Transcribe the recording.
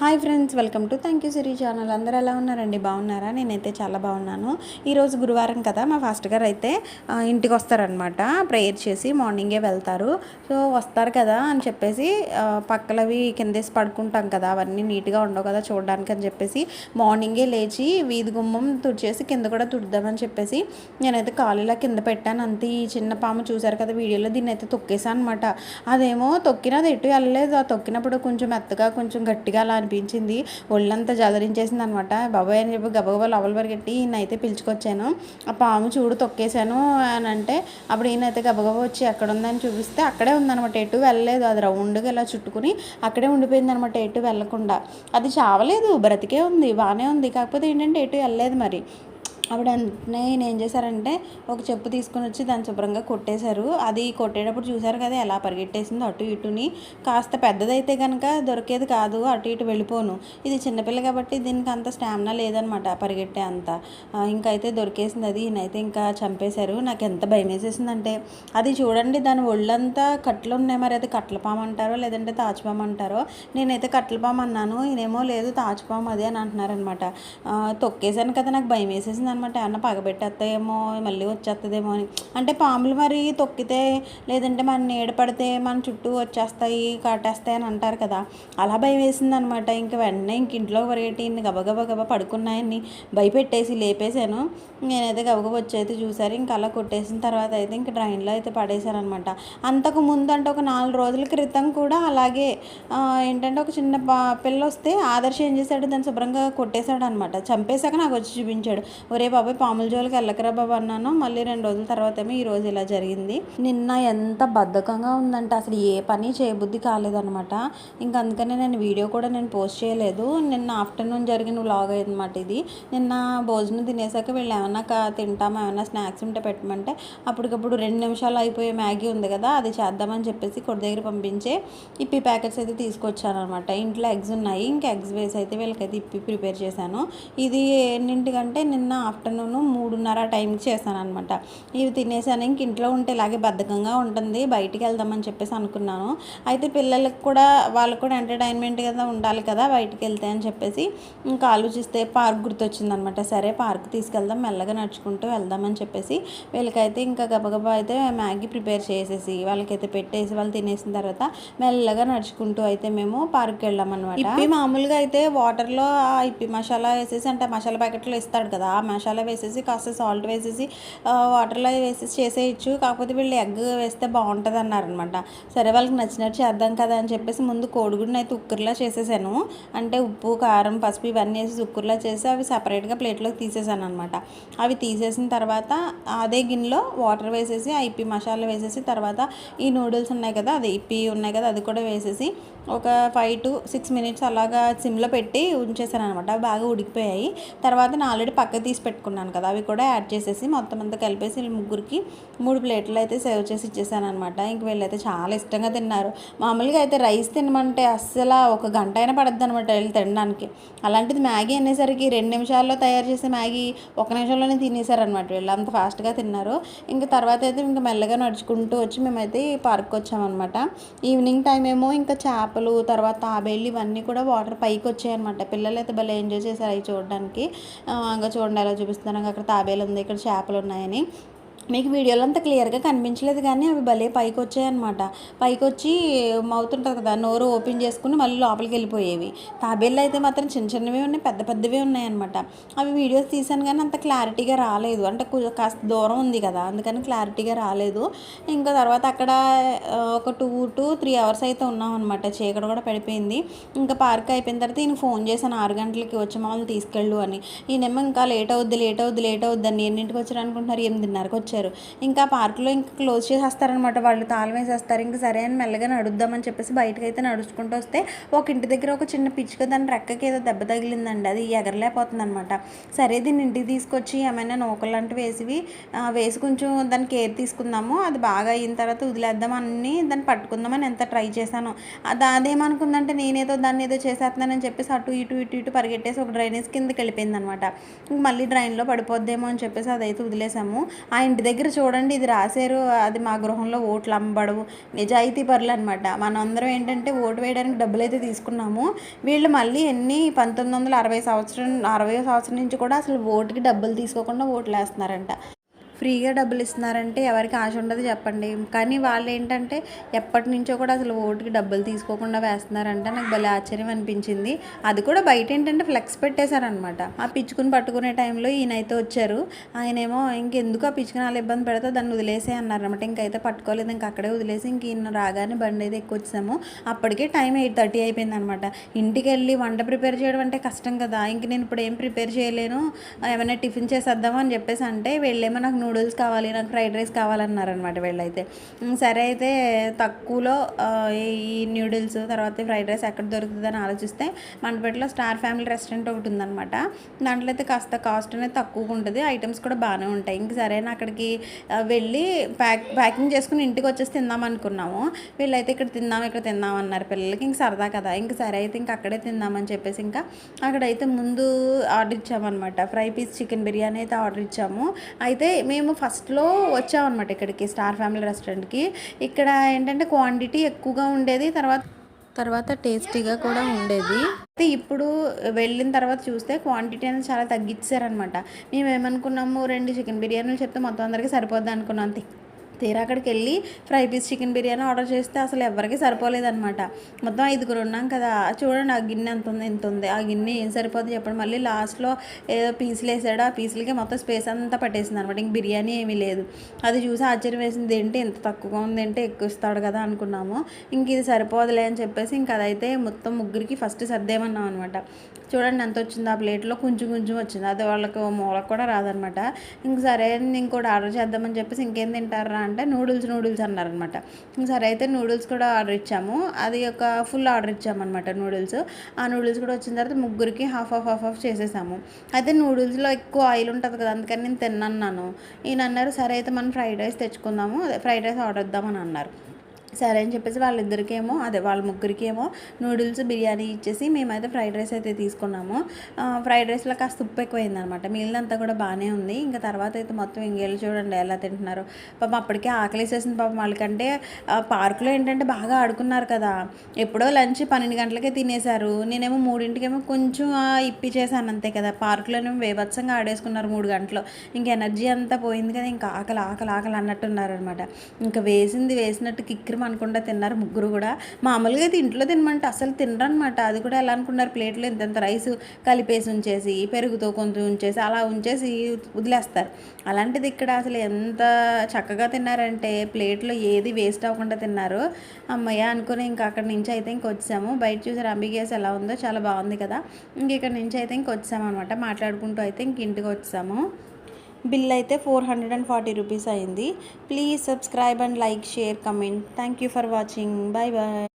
Hi friends welcome to thank you Siri channel. అందరూ ఎలా ఉన్నారండి? బాగున్నారా? నేనైతే చాలా బాగున్నాను. ఈరోజు గురువారం కదా మా ఫాస్ట్ గారు అయితే ఇంటికి వస్తారనమాట ప్రేయర్ చేసి మార్నింగే వెళ్తారు. సో వస్తారు కదా అని చెప్పేసి పక్కలవి కిందేసి పడుకుంటాం కదా అవన్నీ నీట్గా ఉండవు కదా చూడడానికి అని చెప్పేసి మార్నింగే లేచి వీధి గుమ్మం తుడిచేసి కింద కూడా తుడుద్దామని చెప్పేసి నేనైతే కాలులా కింద పెట్టాను. అంతే ఈ చిన్న పాము చూశారు కదా వీడియోలో దీన్ని అయితే తొక్కేసాను అనమాట అదేమో తొక్కినది ఎటు వెళ్ళలేదు. ఆ తొక్కినప్పుడు కొంచెం మెత్తగా కొంచెం గట్టిగా అలా అనిపించింది. ఒళ్ళంతా జలరించేసింది అనమాట బాబాయ్ అని చెప్పి గబగబా లోపల పరిగెట్టి ఈయన అయితే పిలుచుకొచ్చాను. ఆ పాము చూడు తొక్కేశాను అని అంటే అప్పుడు ఈయనైతే గబగబా వచ్చి ఎక్కడ ఉందని చూపిస్తే అక్కడే ఉందన్నమాట ఎటు వెళ్ళలేదు. అది రౌండ్గా ఇలా చుట్టుకుని అక్కడే ఉండిపోయింది అనమాట ఎటు వెళ్ళకుండా. అది చావలేదు. బ్రతికే ఉంది. బాగానే ఉంది. కాకపోతే ఏంటంటే ఎటు వెళ్ళలేదు మరి. ఆవిడ వెంటనే ఏం చేశారంటే ఒక చెప్పు తీసుకొని వచ్చి దాన్ని శుభ్రంగా కొట్టేశారు. అది కొట్టేటప్పుడు చూసారు కదా ఎలా పరిగెట్టేసిందో అటు ఇటుని. కాస్త పెద్దదైతే కనుక దొరికేది కాదు అటు ఇటు వెళ్ళిపోను. ఇది చిన్నపిల్ల కాబట్టి దీనికి అంత స్టామినా లేదనమాట పరిగెట్టే అంత. ఆ, ఇంకా అయితే దొరికేసింది అది. ఈయనైతే ఇంకా చంపేశారు. నాకు ఎంత భయం వేసేసిందంటే అది చూడండి దాని ఒళ్ళంతా కట్లు ఉన్నాయి మరి. అది కట్లపాము అంటారో లేదంటే తాచుపాము అంటారో. నేనైతే కట్లపాము అన్నాను. ఈయనేమో లేదు తాచుపాము అది అని అంటున్నారనమాట తొక్కేసాను కదా నాకు భయం వేసేసింది అనమాట అన్న పగబెట్టేస్తాయేమో మళ్ళీ వచ్చేస్తుందేమో అని. అంటే పాములు మరి తొక్కితే లేదంటే మన నీడ పడితే మన చుట్టూ వచ్చేస్తాయి కాటేస్తాయి అని అంటారు కదా. అలా భయం వేసింది అనమాట ఇంకా వెంటనే ఇంక ఇంట్లో పరిగెట్టింది ఇన్ని గబగబా గబా పడుకున్నాయని భయపెట్టేసి లేపేశాను. నేనైతే గబగబ వచ్చి అయితే చూసారు ఇంకా అలా కొట్టేసిన తర్వాత అయితే ఇంక డ్రైన్లో అయితే పడేశాను అనమాట అంతకు ముందు అంటే ఒక నాలుగు రోజుల క్రితం కూడా అలాగే ఏంటంటే ఒక చిన్న పా పిల్ల వస్తే ఆదర్శ ఏం చేశాడు? దాన్ని శుభ్రంగా కొట్టేశాడు అనమాట చంపేశాక నాకు వచ్చి చూపించాడు. ఒరే బాబాయ్ పాముల జోలికి వెళ్ళకరా బాబు అన్నాను. మళ్ళీ రెండు రోజుల తర్వాత ఏమో ఈ రోజు ఇలా జరిగింది. నిన్న ఎంత బద్ధకంగా ఉందంటే అసలు ఏ పని చేయబుద్ధి కాలేదనమాట ఇంకా అందుకనే నేను వీడియో కూడా నేను పోస్ట్ చేయలేదు. నిన్న ఆఫ్టర్నూన్ జరిగిన వ్లాగ్ అనమాట ఇది. నిన్న భోజనం తినేసాక వీళ్ళు ఏమన్నా తింటామా ఏమైనా స్నాక్స్ ఉంటే పెట్టమంటే అప్పటికప్పుడు రెండు నిమిషాలు అయిపోయే మ్యాగీ ఉంది కదా అది చేద్దామని చెప్పేసి కొడి దగ్గర పంపించే ఇప్పి ప్యాకెట్స్ అయితే తీసుకొచ్చాను అనమాట ఇంట్లో ఎగ్స్ ఉన్నాయి. ఇంకా ఎగ్స్ వేసి అయితే వీళ్ళకైతే ఇప్పి ప్రిపేర్ చేశాను. ఇది ఎన్నింటికంటే నిన్న ఆఫ్టర్నూన్ మూడున్నర టైంకి చేశాను అనమాట ఇవి తినేసాను. ఇంక ఇంట్లో ఉంటే ఇలాగే బద్ధకంగా ఉంటుంది. బయటికి వెళ్దామని చెప్పేసి అనుకున్నాను. అయితే పిల్లలకు కూడా వాళ్ళకు కూడా ఎంటర్టైన్మెంట్ కదా ఉండాలి కదా బయటికి వెళ్తే అని చెప్పేసి ఇంకా ఆలోచిస్తే పార్క్ గుర్తొచ్చింది అనమాట సరే పార్క్ తీసుకెళ్దాం మెల్లగా నడుచుకుంటూ వెళ్దామని చెప్పేసి వీళ్ళకైతే ఇంకా గబగబా అయితే మ్యాగీ ప్రిపేర్ చేసేసి వాళ్ళకైతే పెట్టేసి వాళ్ళు తినేసిన తర్వాత మెల్లగా నడుచుకుంటూ అయితే మేము పార్క్కి వెళ్ళాం అనమాట ఇప్పి మామూలుగా అయితే వాటర్లో ఆ ఇప్పి మసాలా వేసేసి అంటే మసాలా ప్యాకెట్లో ఇస్తాడు కదా ఆ మసాలా వేసేసి కాస్త సాల్ట్ వేసేసి వాటర్లో వేసేసి చేసేయచ్చు. కాకపోతే వీళ్ళు ఎగ్ వేస్తే బాగుంటుంది అన్నారనమాట సరే వాళ్ళకి నచ్చినట్టు చేద్దాం కదా అని చెప్పేసి ముందు కోడిగుడ్ని అయితే ఉక్కర్లా చేసేసాను. అంటే ఉప్పు కారం పసుపు ఇవన్నీ వేసి ఉక్కర్లా చేసి అవి సపరేట్గా ప్లేట్లోకి తీసేసాను అనమాట అవి తీసేసిన తర్వాత అదే గిన్నెలో వాటర్ వేసేసి ఆ ఇప్పి మసాలా వేసేసి తర్వాత ఈ నూడిల్స్ ఉన్నాయి కదా అది ఇప్పి ఉన్నాయి కదా అది కూడా వేసేసి ఒక ఫైవ్ టు సిక్స్ మినిట్స్ అలాగా సిమ్లో పెట్టి ఉంచేసాను అనమాట అవి బాగా ఉడికిపోయాయి. తర్వాత నేను ఆల్రెడీ పక్క తీసి పెట్టుకున్నాను కదా అవి కూడా యాడ్ చేసేసి మొత్తం అంతా కలిపేసి వీళ్ళు ముగ్గురికి మూడు ప్లేట్లు అయితే సేవ్ చేసి ఇచ్చేసాను అనమాట ఇంక వీళ్ళైతే చాలా ఇష్టంగా తిన్నారు. మామూలుగా అయితే రైస్ తినమంటే అస్సలు ఒక గంట అయినా పడద్దు అనమాట వీళ్ళు తినడానికి. అలాంటిది మ్యాగీ అనేసరికి రెండు నిమిషాల్లో తయారు చేసే మ్యాగీ ఒక నిమిషంలోనే తినేసారనమాట వీళ్ళు. అంత ఫాస్ట్గా తిన్నారు. ఇంకా తర్వాత అయితే ఇంకా మెల్లగా నడుచుకుంటూ వచ్చి మేమైతే ఈ పార్క్ వచ్చామన్నమాట. ఈవినింగ్ టైం ఏమో ఇంకా చేపలు తర్వాత తాబేళ్ళు ఇవన్నీ కూడా వాటర్ పైకి వచ్చాయన్నమాట. పిల్లలు అయితే భలే ఎంజాయ్ చేశారు అవి చూడడానికి. ఇంకా చూడండి అలా చూపిస్తున్నాను. అక్కడ తాబేలు ఉంది. ఇక్కడ చేపలు ఉన్నాయని. మీకు వీడియోలో అంత క్లియర్గా కనిపించలేదు కానీ అవి భలే పైకి వచ్చాయన్నమాట పైకి వచ్చి మౌత్ ఉంటుంది కదా నోరు ఓపెన్ చేసుకుని మళ్ళీ లోపలికి వెళ్ళిపోయేవి. తాబేళ్ళు అయితే మాత్రం చిన్న చిన్నవి ఉన్నాయి పెద్ద పెద్దవి ఉన్నాయన్నమాట. అవి వీడియోస్ తీసాను కానీ అంత క్లారిటీగా రాలేదు. అంటే కాస్త దూరం ఉంది కదా అందుకని క్లారిటీగా రాలేదు. ఇంకా తర్వాత అక్కడ ఒక టూ టు త్రీ అవర్స్ అయితే ఉన్నాం అనమాట చీకటి కూడా పడిపోయింది. ఇంకా పార్క్ అయిపోయిన తర్వాత ఈయన ఫోన్ చేశాను ఆరు గంటలకి వచ్చి మమ్మల్ని తీసుకెళ్ళు అని. ఈయనేమో ఇంకా లేట్ అవుద్ది లేట్ అవుద్ది లేట్ అవుద్ది అని. ఎన్నింటికి వచ్చారు అనుకుంటున్నారు ఎనిమిదిన్నరకు వచ్చారు. ఇంకా పార్కులో ఇంకా క్లోజ్ చేసేస్తారనమాట వాళ్ళు తాళం వేసేస్తారు. ఇంకా సరే అని మెల్లగా నడుద్దామని చెప్పేసి బయటకు అయితే నడుచుకుంటూ వస్తే ఒక ఇంటి దగ్గర ఒక చిన్న పిచ్చుక దాని రెక్కకి ఏదో దెబ్బ తగిలిందండి. అది ఎగరలేకపోతుంది అనమాట సరే దీన్ని ఇంటికి తీసుకొచ్చి ఏమైనా నూకలు లాంటివి వేసివి వేసి కొంచెం దాని కేర్ తీసుకుందాము. అది బాగా అయిన తర్వాత వదిలేద్దాం అన్ని దాన్ని పట్టుకుందామని ఎంత ట్రై చేశాను. అది అదేమనుకుందంటే నేనేదో దాన్ని ఏదో చేసేస్తున్నానని చెప్పేసి అటు ఇటు ఇటు ఇటు పరిగెట్టేసి ఒక డ్రైనేజ్ కిందకి వెళ్ళిపోయింది అనమాట మళ్ళీ డ్రైన్లో పడిపోద్దేమో అని చెప్పేసి అదైతే వదిలేసాము. ఆ ఇంటి దగ్గర చూడండి ఇది రాశారు అది మా గృహంలో ఓట్లు అమ్మబడవు. నిజాయితీ పరులు అనమాట మనందరం ఏంటంటే ఓటు వేయడానికి డబ్బులు అయితే తీసుకున్నాము. వీళ్ళు మళ్ళీ ఎన్ని పంతొమ్మిది వందల అరవై సంవత్సరం అరవై సంవత్సరం నుంచి కూడా అసలు ఓటుకి డబ్బులు తీసుకోకుండా ఓట్లు వేస్తున్నారంట ఫ్రీగా డబ్బులు ఇస్తున్నారంటే ఎవరికి ఆశ ఉండదు చెప్పండి. కానీ వాళ్ళు ఏంటంటే ఎప్పటి నుంచో కూడా అసలు ఓటుకి డబ్బులు తీసుకోకుండా వేస్తున్నారంటే నాకు భలే ఆశ్చర్యం అనిపించింది. అది కూడా బయట ఏంటంటే ఫ్లెక్స్ పెట్టేశారనమాట ఆ పిచ్చుకుని పట్టుకునే టైంలో ఈయనైతే వచ్చారు. ఆయనేమో ఇంకెందుకు ఆ పిచ్చుకుని అలా ఇబ్బంది పెడతా దాన్ని వదిలేసే అన్నారనమాట ఇంకైతే పట్టుకోలేదు ఇంక అక్కడే వదిలేసి ఇంక ఈయన రాగానే బండి అయితే ఎక్కువ వచ్చాము అప్పటికే టైం ఎయిట్ థర్టీ అయిపోయింది అనమాట ఇంటికి వెళ్ళి వంట ప్రిపేర్ చేయడం అంటే కష్టం కదా. ఇంక నేను ఇప్పుడు ఏం ప్రిపేర్ చేయలేను. ఏమైనా టిఫిన్ చేసేద్దామా అని చెప్పేసి అంటే వెళ్ళేమో నాకు నూడిల్స్ కావాలి నాకు ఫ్రైడ్ రైస్ కావాలన్నారనమాట వీళ్ళైతే. సరే అయితే తక్కువలో ఈ నూడిల్స్ తర్వాత ఫ్రైడ్ రైస్ ఎక్కడ దొరుకుతుందని ఆలోచిస్తే మనపేటలో స్టార్ ఫ్యామిలీ రెస్టారెంట్ ఒకటి ఉందన్నమాట. దాంట్లో అయితే కాస్త కాస్ట్ అనేది తక్కువగా ఉంటుంది ఐటమ్స్ కూడా బాగానే ఉంటాయి. ఇంక సరైన అక్కడికి వెళ్ళి ప్యాక్ ప్యాకింగ్ చేసుకుని ఇంటికి వచ్చేసి తిందాం అనుకున్నాము. వీళ్ళైతే ఇక్కడ తిందాం ఇక్కడ తిందాం అన్నారు పిల్లలకి ఇంక సరదా కదా. ఇంక సరే అయితే ఇంక అక్కడే తిందామని చెప్పేసి ఇంకా అక్కడైతే ముందు ఆర్డర్ ఇచ్చామన్నమాట. ఫ్రై పీస్ చికెన్ బిర్యానీ అయితే ఆర్డర్ ఇచ్చాము. అయితే మేము ఫస్ట్లో వచ్చామన్నమాట ఇక్కడికి స్టార్ ఫ్యామిలీ రెస్టారెంట్కి. ఇక్కడ ఏంటంటే క్వాంటిటీ ఎక్కువగా ఉండేది తర్వాత తర్వాత టేస్టీగా కూడా ఉండేది. అయితే ఇప్పుడు వెళ్ళిన తర్వాత చూస్తే క్వాంటిటీ అనేది చాలా తగ్గించారనమాట మేము ఏమనుకున్నాము రెండు చికెన్ బిర్యానీలు చెప్తే మొత్తం అందరికీ సరిపోద్ది అనుకున్నాం తీరా అక్కడికి వెళ్ళి fry piece chicken biryani order చేస్తే అసలు ఎవరికి సరిపోలేదన్నమాట. మొత్తం ఐదుగురు ఉన్నాం కదా చూడండి ఆ గిన్నె ఎంత ఉంది ఎంత ఉంది. ఆ గిన్నె ఏం సరిపోతుంది చెప్పండి. మళ్ళీ లాస్ట్లో ఏదో పీసులు వేసాడు. ఆ పీసులకి మొత్తం స్పేస్ అంతా పట్టేసింది అనమాట ఇంక బిర్యానీ ఏమీ లేదు. అది చూసి ఆశ్చర్యం వేసింది. ఏంటి ఎంత తక్కువగా ఉంది? ఏంటి ఎక్కువ ఇస్తాడు కదా అనుకున్నాము. ఇంక ఇది సరిపోదులే అని చెప్పేసి ఇంక అదైతే మొత్తం ముగ్గురికి ఫస్ట్ సర్దేమన్నాం అనమాట చూడండి ఎంత వచ్చింది ఆ ప్లేట్లో. కొంచెం కొంచెం వచ్చింది. అది వాళ్ళకి మూలకు కూడా రాదనమాట ఇంక సరే ఇంకోటి ఆర్డర్ చేద్దామని చెప్పేసి ఇంకేం తింటారా అంటే నూడిల్స్ నూడిల్స్ అన్నారనమాట. సరే అయితే నూడిల్స్ కూడా ఆర్డర్ ఇచ్చాము. అది ఒక ఫుల్ ఆర్డర్ ఇచ్చామన్నమాట నూడిల్స్. ఆ నూడిల్స్ కూడా వచ్చిన తర్వాత ముగ్గురికి హాఫ్ ఆఫ్ హాఫ్ ఆఫ్ చేసేసాము. అయితే నూడిల్స్లో ఎక్కువ ఆయిల్ ఉంటుంది కదా అందుకని నేను తిన్నాను ఈయన అన్నారు సరే అయితే మనం ఫ్రైడ్ రైస్ తెచ్చుకుందాము. అదే ఫ్రైడ్ రైస్ ఆర్డర్ ఇద్దామని అన్నారు. సరే అని చెప్పేసి వాళ్ళిద్దరికేమో అదే వాళ్ళ ముగ్గురికేమో నూడిల్స్ బిర్యానీ ఇచ్చేసి మేమైతే ఫ్రైడ్ రైస్ అయితే తీసుకున్నాము. ఫ్రైడ్ రైస్లో కాస్త ఉప్పు ఎక్కువైంది అనమాట మిగిలినంతా కూడా బాగానే ఉంది. ఇంకా తర్వాత అయితే మొత్తం ఇంకేళ్ళు చూడండి ఎలా తింటున్నారు. పాపం అప్పటికే ఆకలేసేసింది పాపం వాళ్ళకంటే పార్కులో ఏంటంటే బాగా ఆడుకున్నారు కదా. ఎప్పుడో లంచ్ పన్నెండు గంటలకే తినేశారు. నేనేమో మూడింటికేమో కొంచెం ఇప్పి చేశాను అంతే కదా. పార్కులోనేమో వేభత్సంగా ఆడేసుకున్నారు మూడు గంటలు. ఇంకా ఎనర్జీ అంతా పోయింది కదా. ఇంకా ఆకలి ఆకలి ఆకలి అన్నట్టున్నారు అనమాట ఇంకా వేసింది వేసినట్టు కిక్కిరి అనుకుంటా తిన్నారు ముగ్గురు కూడా. మామూలుగా అయితే ఇంట్లో తినమంటే అసలు తినరనమాట అది కూడా ఎలా అనుకున్నారు? ప్లేట్లో ఇంతంత రైస్ కలిపేసి ఉంచేసి పెరుగుతో కొంచెం ఉంచేసి అలా ఉంచేసి వదిలేస్తారు. అలాంటిది ఇక్కడ అసలు ఎంత చక్కగా తిన్నారంటే ప్లేట్లో ఏది వేస్ట్ అవ్వకుండా తిన్నారు. అమ్మయ్య అనుకుని ఇంకా అక్కడి నుంచి అయితే ఇంక వచ్చాము. బయట చూసారు అంబికేస్ ఎలా ఉందో చాలా బాగుంది కదా. ఇంక ఇక్కడ నుంచి అయితే ఇంక వచ్చాము అనమాట మాట్లాడుకుంటూ అయితే ఇంక ఇంటికి వచ్చాము. బిల్ అయితే four hundred and forty rupees అయింది. Please subscribe and like share comment. Thank you for watching. Bye bye